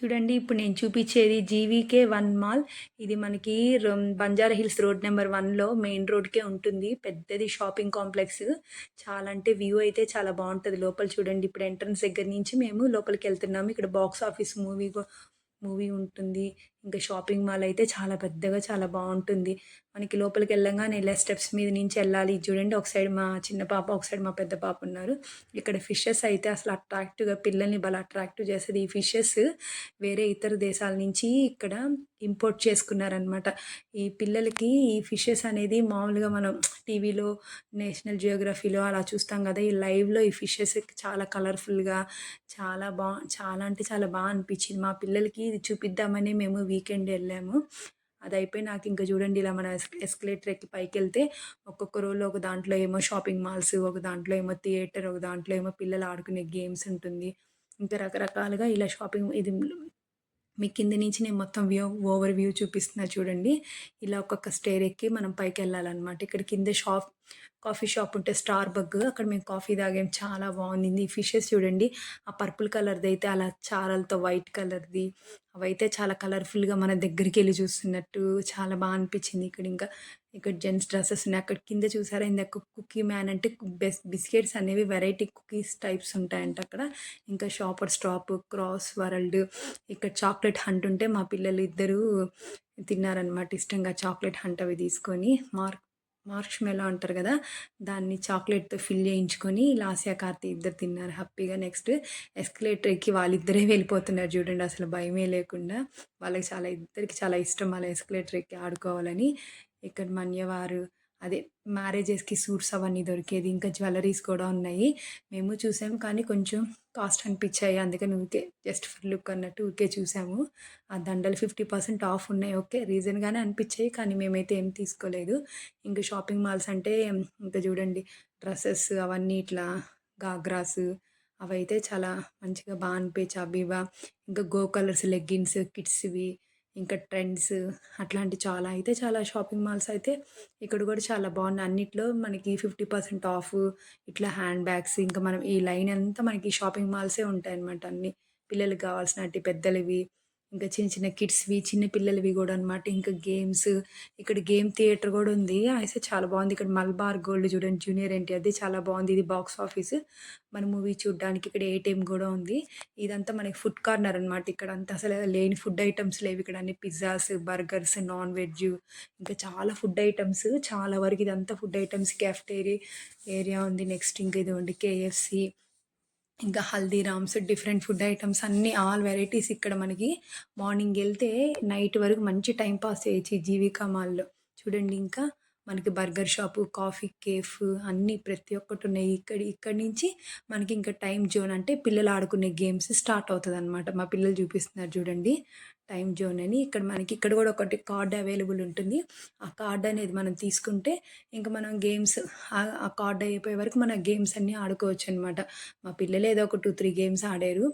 చూడండి ఇప్పుడు నేను చూపించేది జీవీకే వన్ మాల్. ఇది మనకి రొం బంజారా హిల్స్ రోడ్ నెంబర్ వన్లో మెయిన్ రోడ్కే ఉంటుంది. పెద్దది షాపింగ్ కాంప్లెక్స్. చాలా అంటే వ్యూ అయితే చాలా బాగుంటుంది లోపల చూడండి. ఇప్పుడు ఎంట్రన్స్ దగ్గర నుంచి మేము లోపలికి వెళ్తున్నాము. ఇక్కడ బాక్స్ ఆఫీస్ మూవీ మూవీ ఉంటుంది. ఇంకా షాపింగ్ మాల్ అయితే చాలా పెద్దగా చాలా బాగుంటుంది. మనకి లోపలికి వెళ్ళంగానే ఇలా స్టెప్స్ మీద నుంచి వెళ్ళాలి. చూడండి ఒక సైడ్ మా చిన్న పాప ఒక సైడ్ మా పెద్ద పాప ఉన్నారు. ఇక్కడ ఫిషెస్ అయితే అసలు అట్రాక్టివ్గా పిల్లల్ని బాగా అట్రాక్టివ్ చేస్తుంది ఈ ఫిషెస్. వేరే ఇతర దేశాల నుంచి ఇక్కడ ఇంపోర్ట్ చేసుకున్నారనమాట. ఈ పిల్లలకి ఈ ఫిషెస్ అనేది మామూలుగా మనం టీవీలో నేషనల్ జియోగ్రఫీలో అలా చూస్తాం కదా ఈ లైవ్లో ఈ ఫిషెస్ చాలా కలర్ఫుల్గా చాలా బా చాలా అంటే చాలా బాగా అనిపించింది. మా పిల్లలకి ఇది చూపిద్దామని మేము వీకెండ్ వెళ్ళాము. అది అయిపోయి నాకు ఇంకా చూడండి ఇలా మన ఎస్కలేటర్ ఎక్కి పైకి వెళ్తే ఒక్కొక్క రోజులో ఒక దాంట్లో ఏమో షాపింగ్ మాల్స్ ఒక దాంట్లో ఏమో థియేటర్ ఒక దాంట్లో ఏమో పిల్లలు ఆడుకునే గేమ్స్ ఉంటుంది. ఇంకా రకరకాలుగా ఇలా షాపింగ్ ఇది మీ కింద నుంచి నేను మొత్తం వ్యూ ఓవర్ వ్యూ చూపిస్తున్నా చూడండి. ఇలా ఒక్కొక్క స్టేర్ ఎక్కి మనం పైకి వెళ్ళాలన్నమాట. ఇక్కడ కింద షాప్ కాఫీ షాప్ ఉంటే స్టార్ బగ్ అక్కడ మేము కాఫీ తాగాం. చాలా బాగుంది ఫిషెస్ చూడండి. ఆ పర్పుల్ కలర్ది అయితే అలా చారలతో వైట్ కలర్ది. అవైతే చాలా కలర్ఫుల్గా మన దగ్గరికి వెళ్ళి చూస్తున్నట్టు చాలా బాగా అనిపించింది ఇక్కడ ఇంకా. ఇక్కడ జెంట్స్ డ్రెస్సెస్ ఉన్నాయి. అక్కడ కింద చూసారా? ఇందాక కుకీ మ్యాన్ అంటే బెస్ట్ బిస్కెట్స్ అనేవి వెరైటీ కుకీస్ టైప్స్ ఉంటాయంట అక్కడ. ఇంకా షాపర్ స్టాప్ క్రాస్ వరల్డ్ ఇక్కడ చాక్లెట్ హంట్ ఉంటే మా పిల్లలు ఇద్దరు తిన్నారనమాట ఇష్టంగా చాక్లెట్ హంట్ అవి తీసుకొని. మార్క్ మార్చ్ మెలో అంటారు కదా దాన్ని చాక్లెట్తో ఫిల్ చేయించుకొని లాస్యా కార్తి ఇద్దరు తిన్నారు హ్యాపీగా. నెక్స్ట్ ఎస్కలేటర్కి వాళ్ళిద్దరే వెళ్ళిపోతున్నారు చూడండి అసలు భయమే లేకుండా. వాళ్ళకి చాలా ఇద్దరికి చాలా ఇష్టం వాళ్ళ ఎస్కలేటర్ ఎక్కి ఆడుకోవాలని. ఇక్కడ మన్యవారు అదే మ్యారేజెస్కి సూట్స్ అవన్నీ దొరికేది ఇంకా జ్యువెలరీస్ కూడా ఉన్నాయి. మేము చూసాము కానీ కొంచెం కాస్ట్ అనిపించాయి. అందుకని ఊరికే జస్ట్ ఫర్ లుక్ అన్నట్టు ఊరికే చూసాము. ఆ దండలు ఫిఫ్టీ పర్సెంట్ ఆఫ్ ఉన్నాయి. ఓకే రీజన్గానే అనిపించాయి కానీ మేమైతే ఏం తీసుకోలేదు. ఇంకా షాపింగ్ మాల్స్ అంటే ఇంకా చూడండి డ్రెస్సెస్ అవన్నీ ఇట్లా గాగ్రాస్ అవైతే చాలా మంచిగా బాగా అనిపించాయి అవి ఇంకా గో కలర్స్ లెగ్గిన్స్ కిడ్స్వి ఇంకా ట్రెండ్స్ అట్లాంటి చాలా. అయితే చాలా షాపింగ్ మాల్స్ అయితే ఇక్కడ కూడా చాలా బాగున్నాయి. అన్నిట్లో మనకి ఫిఫ్టీ పర్సెంట్ ఆఫ్ ఇట్లా హ్యాండ్ బ్యాగ్స్ ఇంకా మనం ఈ లైన్ అంతా మనకి షాపింగ్ మాల్సే ఉంటాయి అన్నమాట అన్ని. పిల్లలకి కావాల్సినవి పెద్దలవి ఇంకా చిన్న చిన్న కిడ్స్వి చిన్న పిల్లలవి కూడా అనమాట ఇంకా గేమ్స్ ఇక్కడ గేమ్ థియేటర్ కూడా ఉంది. అయితే చాలా బాగుంది. ఇక్కడ మల్బార్ గోల్డ్ చూడండి జూనియర్ ఏంటి అది చాలా బాగుంది. ఇది బాక్స్ ఆఫీస్. మన మూవీ చూడడానికి ఇక్కడ ఏటీఎం కూడా ఉంది. ఇదంతా మనకి ఫుడ్ కార్నర్ అనమాట ఇక్కడ అంతా అసలు లేని ఫుడ్ ఐటమ్స్ లేవు. ఇక్కడ అన్ని పిజ్జాస్ బర్గర్స్ నాన్ వెజ్. ఇంకా చాలా ఫుడ్ ఐటమ్స్. చాలా వరకు ఇదంతా ఫుడ్ ఐటమ్స్. క్యాఫ్టేరి ఏరియా ఉంది. నెక్స్ట్ ఇంకా ఇది ఉంది కేఎఫ్సి ఇంకా హల్దీరామ్స్ డిఫరెంట్ ఫుడ్ ఐటమ్స్ అన్నీ ఆల్ వెరైటీస్ ఇక్కడ మనకి మార్నింగ్ వెళ్తే నైట్ వరకు మంచి టైం పాస్ చేయొచ్చు జీవికా మాల్లో. చూడండి ఇంకా మనకి బర్గర్ షాపు కాఫీ కేఫ్ అన్నీ ప్రతి ఒక్కటి ఉన్నాయి. ఇక్కడ ఇక్కడి నుంచి మనకి ఇంకా టైం జోన్ అంటే పిల్లలు ఆడుకునే గేమ్స్ స్టార్ట్ అవుతుంది అనమాట మా పిల్లలు చూపిస్తున్నారు చూడండి. టైం జోన్ అని ఇక్కడ మనకి ఇక్కడ కూడా ఒకటి కార్డ్ అవైలబుల్ ఉంటుంది. ఆ కార్డ్ అనేది మనం తీసుకుంటే ఇంకా మనం గేమ్స్ ఆ కార్డ్ అయిపోయే వరకు మన గేమ్స్ అన్నీ ఆడుకోవచ్చు అనమాట మా పిల్లలు ఏదో ఒక టూ త్రీ గేమ్స్ ఆడారు.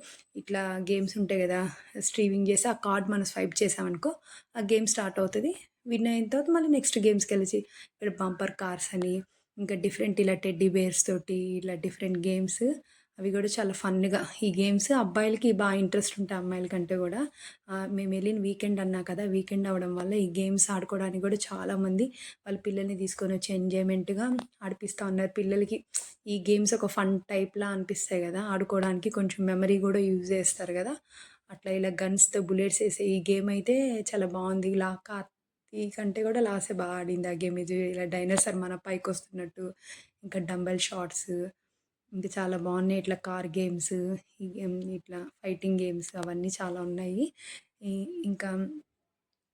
ఇట్లా గేమ్స్ ఉంటాయి కదా స్ట్రీమింగ్ చేసి ఆ కార్డ్ మనం స్వైప్ చేసామనుకో ఆ గేమ్ స్టార్ట్ అవుతుంది. విన్ అయిన తర్వాత మళ్ళీ నెక్స్ట్ గేమ్స్కి వెళ్ళి ఇక్కడ బంపర్ కార్స్ అని ఇంకా డిఫరెంట్ ఇలా టెడ్డీ బేర్స్ తోటి ఇలా డిఫరెంట్ గేమ్స్ అవి కూడా చాలా ఫన్గా ఈ గేమ్స్ అబ్బాయిలకి బాగా ఇంట్రెస్ట్ ఉంటాయి అమ్మాయిల కంటే కూడా మేము వెళ్ళిన వీకెండ్ అన్నా కదా వీకెండ్ అవ్వడం వల్ల ఈ గేమ్స్ ఆడుకోవడానికి కూడా చాలామంది వాళ్ళ పిల్లల్ని తీసుకొని వచ్చి ఎంజాయ్మెంట్గా ఆడిపిస్తూ ఉన్నారు. పిల్లలకి ఈ గేమ్స్ ఒక ఫన్ టైప్లా అనిపిస్తాయి కదా ఆడుకోవడానికి కొంచెం మెమరీ కూడా యూజ్ చేస్తారు కదా. అట్లా ఇలా గన్స్తో బుల్లెట్స్ వేసే ఈ గేమ్ అయితే చాలా బాగుంది. ఇలా ఈ కంటే కూడా లాసే బాగా ఆడింది ఆ గేమ్. ఇది ఇలా డైనోసార్ మన పైకి వస్తున్నట్టు ఇంకా డంబెల్ షాట్స్ ఇంకా చాలా బాగున్నాయి. ఇట్లా కార్ గేమ్స్ ఈ గేమ్ ఇట్లా ఫైటింగ్ గేమ్స్ అవన్నీ చాలా ఉన్నాయి. ఇంకా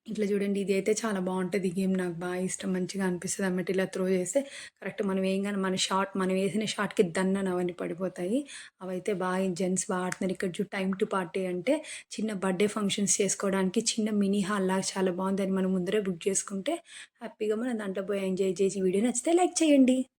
ఇట్లా చూడండి ఇది అయితే చాలా బాగుంటుంది ఈ గేమ్ నాకు బాగా ఇష్టం మంచిగా అనిపిస్తుంది అన్నమాట ఇలా త్రో చేస్తే. కరెక్ట్ మనం ఏం కానీ మన షార్ట్ మనం వేసిన షార్ట్కి దన్నని అవన్నీ పడిపోతాయి. అవైతే బాగా జెంట్స్ బాగా ఆడుతున్నారు. ఇక్కడ చూ టైం టు పార్టీ అంటే చిన్న బర్త్డే ఫంక్షన్స్ చేసుకోవడానికి చిన్న మినీ హాల్ లాగా చాలా బాగుంది. అని మనం ముందరే బుక్ చేసుకుంటే హ్యాపీగా మనం దాంట్లో పోయి ఎంజాయ్ చేసి వీడియో నచ్చితే లైక్ చేయండి.